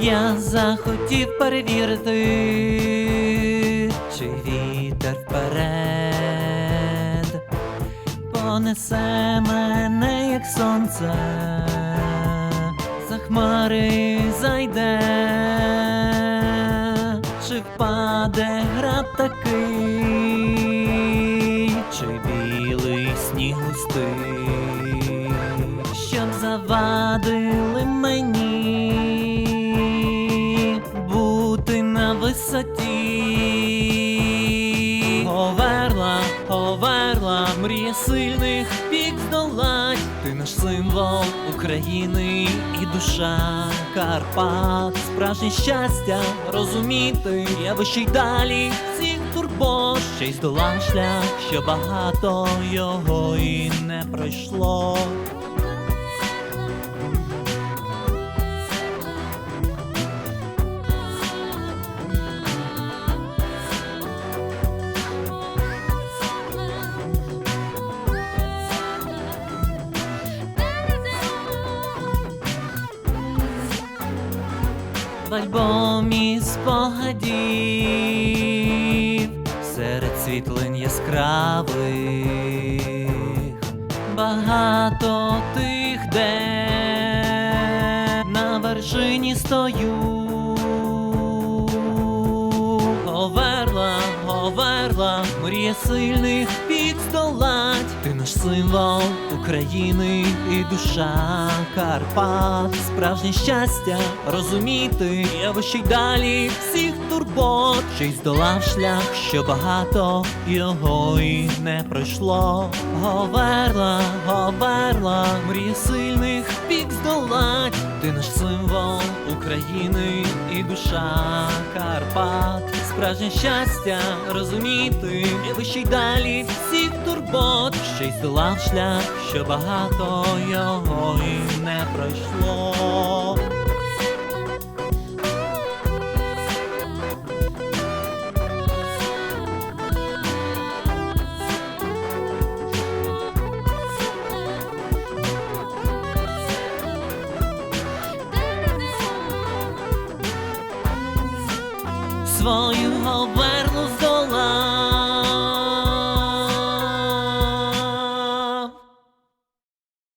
Я захотів перевірити, чи вітер вперед понесе мене, як сонце, за хмари зайде, чи впаде град такий, чи білий сніг густий, щоб завадили мені висоті. Оверла, оверла, мрія сильних пік здолать. Ти наш символ України і душа Карпат. Справжнє щастя розуміти, я вище й далі всіх турбот, ще й здолав шлях, що багато його і не пройшло. В альбомі спогадів серед світлин яскравих багато тих, де на вершині стою. Оверла, мрія сильних пік здолать. Ти наш символ України і душа Карпат. Справжнє щастя розуміти, я вище й далі всіх турбот, ще й здолав шлях, що багато його і не пройшло. Оверла, оверла, мрія сильних пік здолать. Ти наш символ України і душа Карпат. Справжнє щастя розуміти, і вище й далі всіх турбот, ще й здолав шлях, що багато його і не пройшло. all you hold